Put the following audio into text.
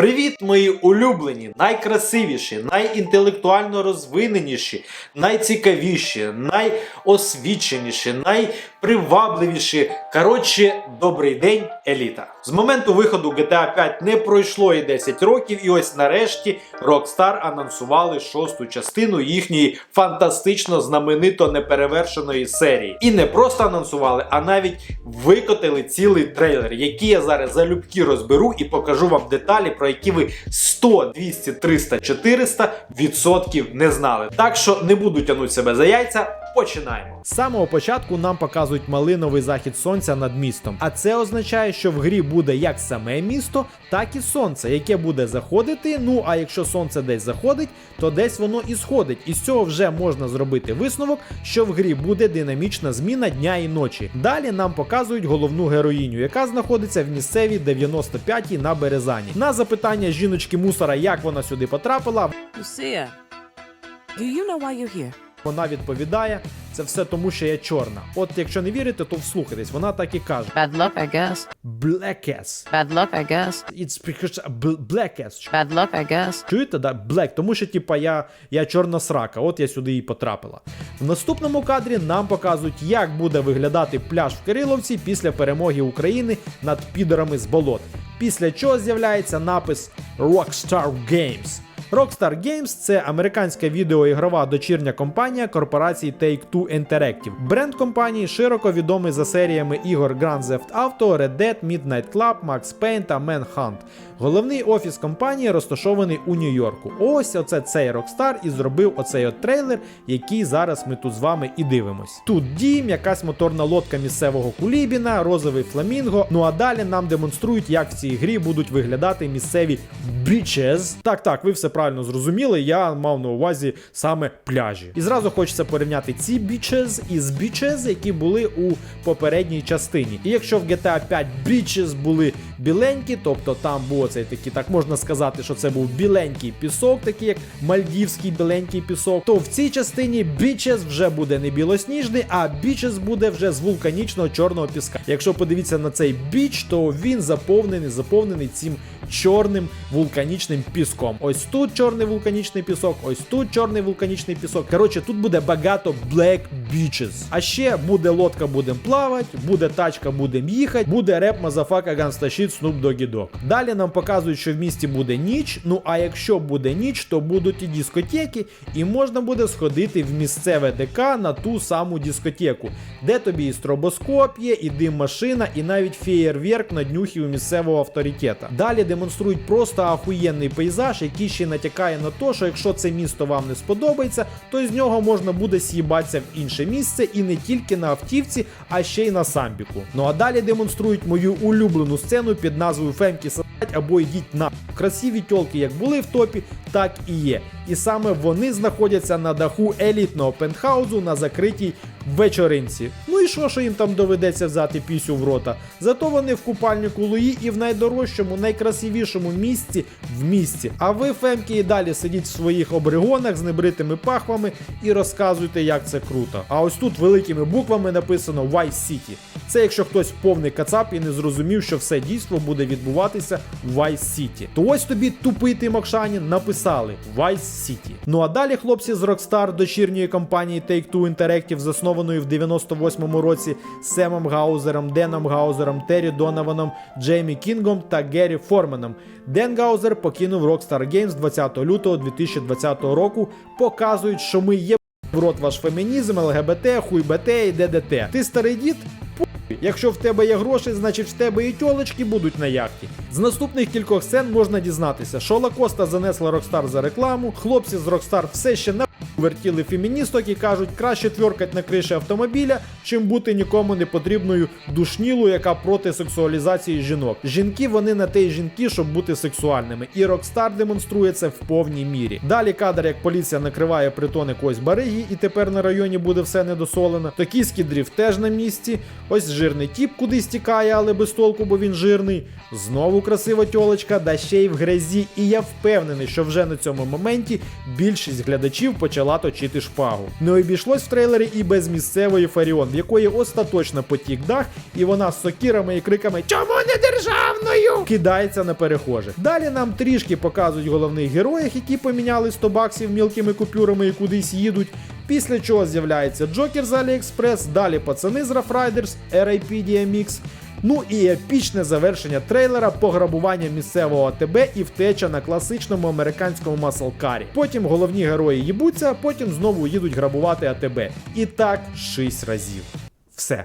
Привіт, мої улюблені, найкрасивіші, найінтелектуально розвиненіші, найцікавіші, найосвіченіші, найпривабливіші. Коротше, добрий день, еліта. З моменту виходу GTA 5 не пройшло і 10 років, і ось нарешті Rockstar анонсували шосту частину їхньої фантастично знаменито неперевершеної серії. І не просто анонсували, а навіть викотили цілий трейлер, який я зараз залюбки розберу і покажу вам деталі, про які ви 100, 200, 300, 400 відсотків не знали. Так що не буду тягнути себе за яйця. Починаємо. З самого початку нам показують малиновий захід сонця над містом. А це означає, що в грі буде як саме місто, так і сонце, яке буде заходити. Ну а якщо сонце десь заходить, то десь воно і сходить. І з цього вже можна зробити висновок, що в грі буде динамічна зміна дня і ночі. Далі нам показують головну героїню, яка знаходиться в місцевій 95-й на Березані. На запитання жіночки мусора, як вона сюди потрапила, Lucia, do you know why you're here? Вона відповідає: це все тому, що я чорна. От якщо не вірите, то вслухайтесь. Вона так і каже: Bad luck, I guess. Black ass. Bad luck, I guess. It's because black ass. Bad luck, I guess. Чуєте, да? Black, тому що типа я, я чорна срака, от я сюди і потрапила. В наступному кадрі нам показують, як буде виглядати пляж в Кириловці після перемоги України над підорами з болот. Після чого з'являється напис Rockstar Games. Rockstar Games це американська відеоігрова дочірня компанія корпорації Take-Two Interactive. Бренд компанії широко відомий за серіями ігор Grand Theft Auto, Red Dead, Midnight Club, Max Payne та Manhunt. Головний офіс компанії розташований у Нью-Йорку. Ось оце цей Rockstar і зробив оцей от трейлер, який зараз ми тут з вами і дивимось. Тут дім, якась моторна лодка місцевого кулібіна, розовий фламінго. Ну а далі нам демонструють, як в цій грі будуть виглядати місцеві bitches. Так, так, ви все правильно зрозуміли. Я мав на увазі саме пляжі. І зразу хочеться порівняти ці bitches із bitches, які були у попередній частині. І якщо в GTA 5 bitches були біленькі, тобто там був цей такий, так можна сказати, що це був біленький пісок, такий як мальдівський біленький пісок, то в цій частині bitches вже буде не білосніжний, а bitches буде вже з вулканічного чорного піска. Якщо подивитися на цей біч, то він заповнений, заповнений цим чорним вулканічним піском. Ось тут чорний вулканічний пісок, ось тут чорний вулканічний пісок. Коротше, тут буде багато black beaches. А ще буде лодка, будемо плавати, буде тачка, будемо їхати, буде реп Мазафака Гансташіт Snoop Doggy Dogg. Далі нам показують, що в місті буде ніч. Ну а якщо буде ніч, то будуть і дискотеки, і можна буде сходити в місцеве ДК на ту саму дискотеку, де тобі і стробоскоп є, і дим машина, і навіть феєрверк на днюхі у місцевого авторитета. Далі демонструють просто ахуєнний пейзаж, який ще натякає на те, що якщо це місто вам не сподобається, то з нього можна буде с'їбатися в інше місце і не тільки на автівці, а ще й на самбіку. Ну а далі демонструють мою улюблену сцену під назвою Фемкі Сать або йдіть на красиві тьолки, як були в топі, так і є. І саме вони знаходяться на даху елітного пентхаузу на закритій вечоринці. Ну і що, що їм там доведеться взяти пісю в рота? Зато вони в купальнику Луї і в найдорожчому, найкрасивішому місці в місті. А ви, Фемки, і далі сидіть в своїх обригонах з небритими пахвами і розказуйте, як це круто. А ось тут великими буквами написано Vice City. Це якщо хтось повний кацап і не зрозумів, що все дійство буде відбуватися в Vice City. То ось тобі тупий ти Мокшанін написали Vice City. Ну а далі хлопці з Rockstar, дочірньої компанії Take-Two Interactive, заснованої в 98-му році Семом Гаузером, Деном Гаузером, Террі Донованом, Джеймі Кінгом та Геррі Форманом. Ден Гаузер покинув Rockstar Games 20 лютого 2020 року, показують, що ми є в рот ваш фемінізм, ЛГБТ, хуйбт і ДДТ. Ти старий дід? Якщо в тебе є гроші, значить в тебе і тьолочки будуть на яхті. З наступних кількох сцен можна дізнатися, що Лакоста занесла Rockstar за рекламу, хлопці з Rockstar все ще на вертіли феміністок і кажуть, краще тверкать на криші автомобіля, чим бути нікому не потрібною душнілу, яка проти сексуалізації жінок. Жінки вони на те й жінки, щоб бути сексуальними. І Rockstar демонструє це в повній мірі. Далі кадр, як поліція накриває притон якоїсь бариги, і тепер на районі буде все недосолено. Токійський дріфт теж на місці. Ось жирний тіп кудись тікає, але без толку, бо він жирний. Знову красива тьолочка, да ще й в грязі. І я впевнений, що вже на цьому моменті більшість глядачів почала точити шпагу. Не обійшлось в трейлері і без місцевої Фаріон, в якої остаточно потік дах, і вона з сокірами і криками Чому не державною? кидається на перехожих. Далі нам трішки показують головних героїв, які поміняли 100 баксів мілкими купюрами і кудись їдуть. Після чого з'являється Джокер з AliExpress, далі пацани з Riders, RIP DMX, Ну і епічне завершення трейлера пограбування місцевого АТБ і втеча на класичному американському маслкарі. Потім головні герої їбуться, потім знову їдуть грабувати АТБ. І так шість разів. Все.